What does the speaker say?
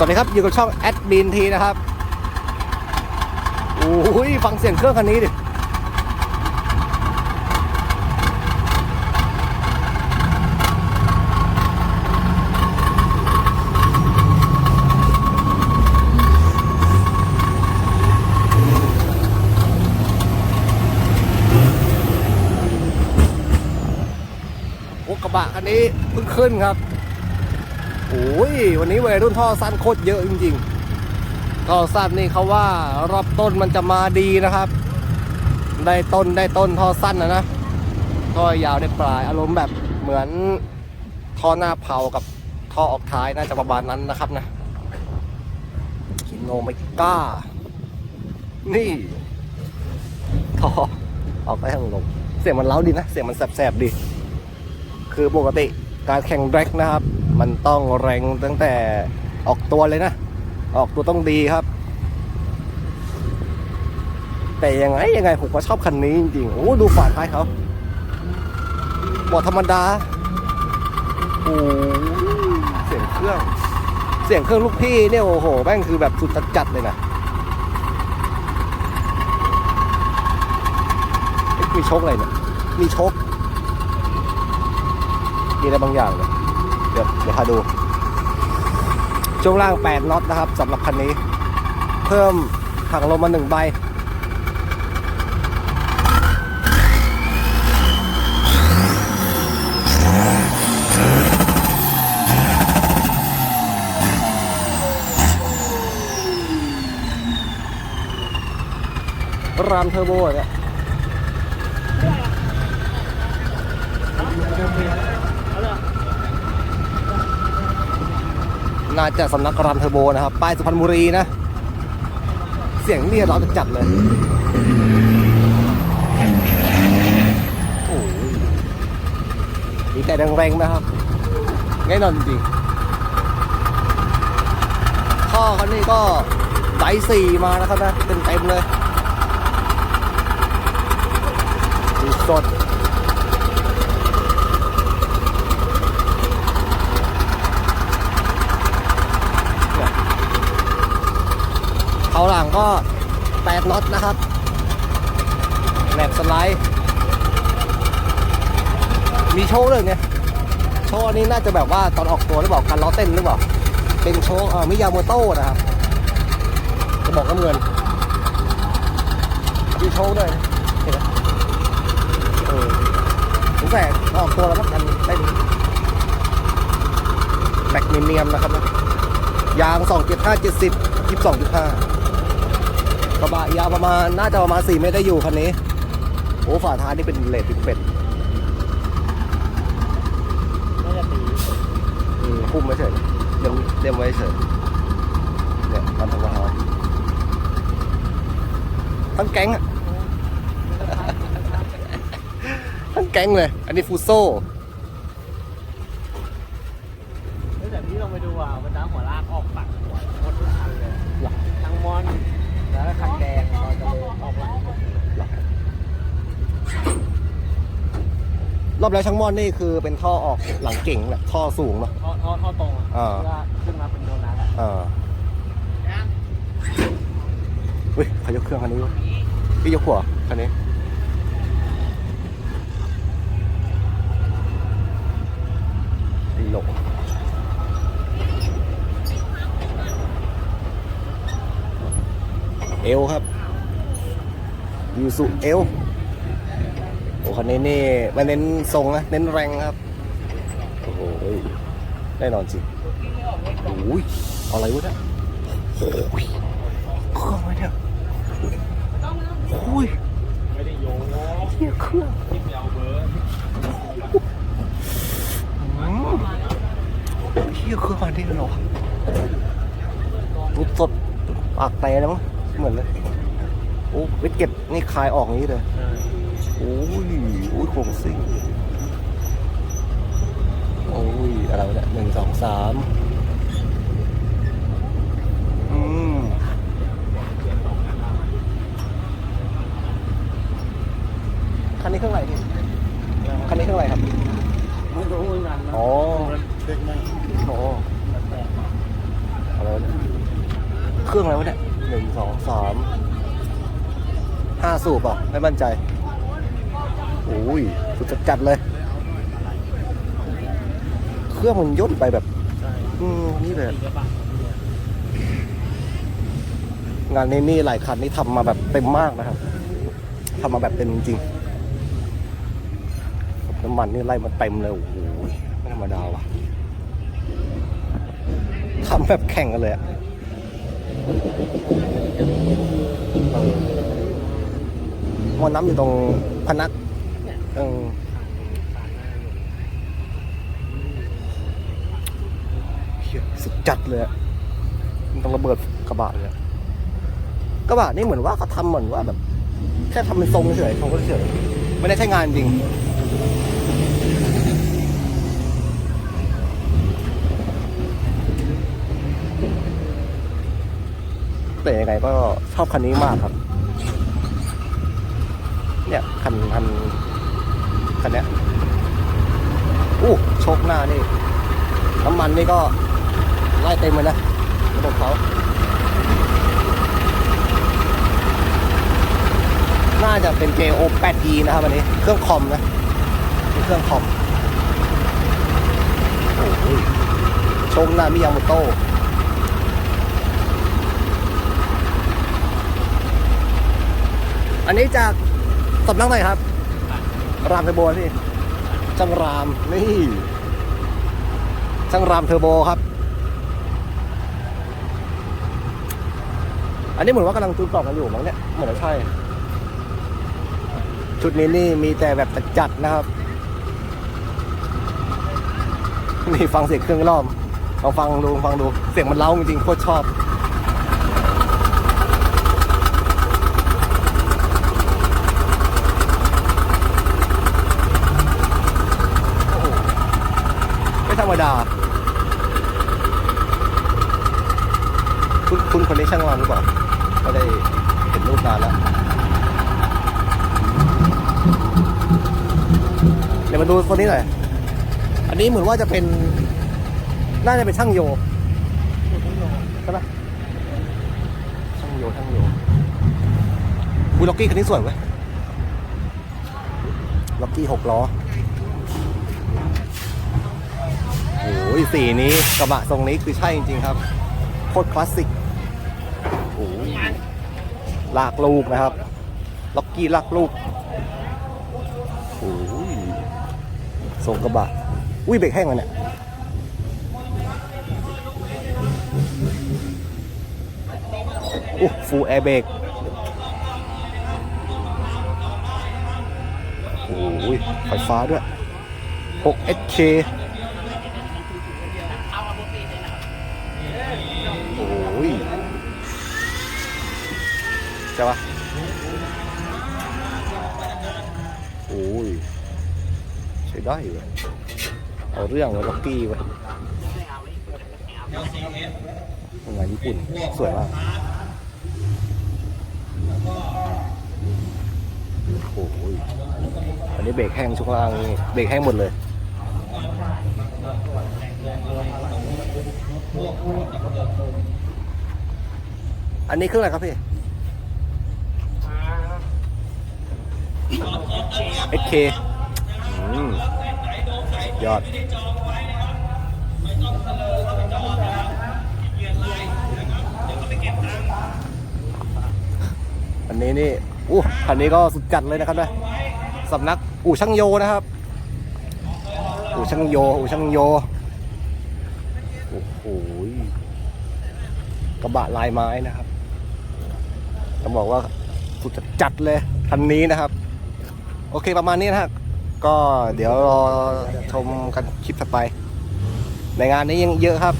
สวัสดีครับ อยู่กับช่องแอดมินทีนะครับโอ้ยฟังเสียงเครื่องคันนี้ดิโอ้กระบะคันนี้เพิ่งขึ้นครับ โอ้ยวันนี้วัยรุ่นท่อสั้นโคตรเยอะจริงๆท่อสั้นนี่เขาว่ารอบต้นมันจะมาดีนะครับ ได้ต้นได้ต้นท่อสั้นนะนะท่อยาวได้ปลายอารมณ์แบบเหมือนท่อหน้าเผากับท่อออกท้ายน่าจะประมาณนั้นนะครับนะคิโนไมก้า นี่ท่อออกไปทางลงเสียงมันเล้าดีนะ เสียงมันแสบๆดี คือปกติการแข่งแร็กนะครับ มันต้องแรงตั้งแต่ออกตัวเลยนะ ออกตัวต้องดีครับ แต่ยังไงยังไงผมก็ชอบคันนี้จริงๆ โอ้ดูฝาท้ายเขาบอดธรรมดา โอ้เสียงเครื่อง เสียงเครื่องลูกพี่เนี่ยโอ้โหแม่งคือแบบสุดจัดเลยนะมีโชคอะไรเนี่ย มีโชคมีอะไรบางอย่างเลย ดี๋ยวเดี๋ยวพาดู ช่วงล่าง 8น็อตนะครับสำหรับคันนี้ เพิ่มถังลมมาหนึ่งใบ รามเทอร์โบเนี่ย น่าจะสำนักรันเทอร์โบนะครับ ป้ายสุพรรณบุรีนะ เสียงเนี่เราจะจัดเลยโอ้ยมีแต่แรงๆนะครับแน่นอนจริงข้อคันนี้ก็ไดสี่มานะครับนะเต็มเต็มๆเลยสด เขาหลัง ก็8น็อตนะครับแหลบสไลด์ มีโชว์เลยเนี่ย โชว์อันนี้น่าจะแบบว่าตอนออกตัวหรือเปล่าการล้อเต้นหรือเปล่า เป็นโชว์เออมิยาโมโต้นะครับ จะบอกน้ำเงินมีโชว์ด้วยเห็นไหมเออสงสัยออกตัวแล้วมั้งกันเต้นแบกเนียมนะครับนะยาง 2.5 70 22.5 กระบะยาวประมาณน่าจะประมาณ4เมตรได้อยู่คันนี้โอ้ฝาท้ายนี่เป็นเลดเป็นเป็ดน่าจะตีอืมคุ้มไว้เฉยเดี๋ยวเตรียมไว้เฉยเนี่ยมันทำกระทาทั้งแก๊งอะทั้งแก๊งเลย อันนี้ฟูโซ่ แต่พี่ลองไปดูอะบรรดาหัวลากออกปักหัวหมดทุกคันเลย หรอ ทั้งมอนแล้วก็คันแดงเราจะเลยออกหลัง รอบแล้วช่างม่อนนี่คือเป็นท่อออกหลังเก่งแบบท่อสูงเนาะ ท่อท่อท่อตรงอะอ่าที่ว่าขึ้นมาเป็นโดนัทอะอ่าเฮ้ยเขายกเครื่องคันนี้วะพี่ยกหัวคันนี้ ไอ้หลงเอวครับยูสุเอลโอ้คันนี้นี่ไม่เน้นทรงนะเน้นแรงครับ โอ้โหแน่นอนจริโอ้ยอะไรวะเนี่ยโอ้ยเครื่องไว้เนี่ยโอ้ยไม่ได้โยงเที่ยเครื่องที่เดียเบอร์เที่ยเครื่องอันนี้เหรอรูปสดปากแตกแล้วมั้งเหมือนเลยโอ้วิกเก็ตนี่คลายออกนี้เลย โอ้ยโอ้ยโครงซิ่งโอ้ยอะไรวะเนี่ยหนึ่งสองสามอืมคันนี้เครื่องอะไรพี่คันนี้เครื่องอะไรครับไม่รู้เหมือนกันนะอ๋อเด็กไหมโอ้แปลกๆอะไรวะเนี่ยเครื่องอะไรวะเนี่ยหนึ่งสองสามห้าสูบอะไม่มั่นใจ โอ้ยสุดจะจัดเลย เครื่องมันย่นไปแบบนี่เลยกระบงานนี้นี่หลายคันนี่ทำมาแบบเต็มมากนะครับทำมาแบบเต็มจริงน้ำมันนี่ไล่มาเต็มเลย โอ้โหไม่ธรรมดาว่ะทำแบบแข่งกันเลยอะมอน้ำอยู่ตรงพนัก เออสุดจัดเลยอะมันต้องระเบิดกระบะเลยกระบะนี่เหมือนว่าเขาทำเหมือนว่าแบบ แค่ทำเป็นทรงเฉยทรงเฉยไม่ได้ใช้งานจริงแต่ยังไงก็ชอบคันนี้มากครับ เนี่ย คันคัน คันนี้อู้โชคหน้านี่ น้ำมันนี่ก็ไล่เต็มเลยนะระบบเขาน่าจะเป็น JO 8E นะครับอันนี้ เครื่องคอมนะเป็นเครื่องคอมโอ้โหชมหน้ามิยาโมโตอันนี้จากสำนักไหนครับ รามเทอร์โบพี่จังรามนี่ช่างรามเทอร์โบครับ อันนี้เหมือนว่ากำลังจูนกล่องกันอยู่มั้งเนี่ยเหมือนจะใช่ ชุดนี้นี่มีแต่แบบจัดๆนะครับ นี่ฟังเสียงเครื่องรอบลองฟังดูฟังดูเสียงมันเล้าจริงๆโคตรชอบ โอ้โห ไม่ ธรรมดา คุณคุณคนนี้ช่างรามหรือเปล่าก็ได้เห็นรูปนานแล้วเดี๋ยวมาดูคนนี้หน่อย อันนี้เหมือนว่าจะเป็น น่าจะเป็นช่างโยใช่ปะช่างโยช่างโยบุล็อกกี้คันนี้สวยเว้ยล็อกกี้หกล้อ โอ้ยสีนี้กระบะทรงนี้คือใช่จริงๆครับ โคตรคลาสสิกโอ้ยลากลูกนะครับ ล็อกกี้ลากลูกโอ้ยทรงกระบะ อุ้ยเบรกแห้งมันเนี่ยโอ้ฟูแอร์เบรกโอ้ยไฟฟ้าด้วย 6 SK โอ้ย ใช่ปะโอ้ยใช้ได้เว้ยเอาเรื่องเลยล็อกกี้ไว้ยงานญี่ปุ่น สวยมากโอ้ยอันนี้เบรกแห้งช่วงล่างนี่เบรกแห้งหมดเลยอันนี้เครื่องอะไรครับพี่ SK อืมยอด อันนี้นี่อู้คันนี้ก็สุดจัดเลยนะครับนะสำนักอู่ช่างโยนะครับ อู่ช่างโย อู่ช่างโย โอ้โหกระบะลายไม้นะครับต้องบอกว่าสุดจัดเลยคันนี้นะครับ โอเคประมาณนี้นะก็เดี๋ยวรอชมกันคลิปถัดไป ในงานนี้ยังเยอะครับ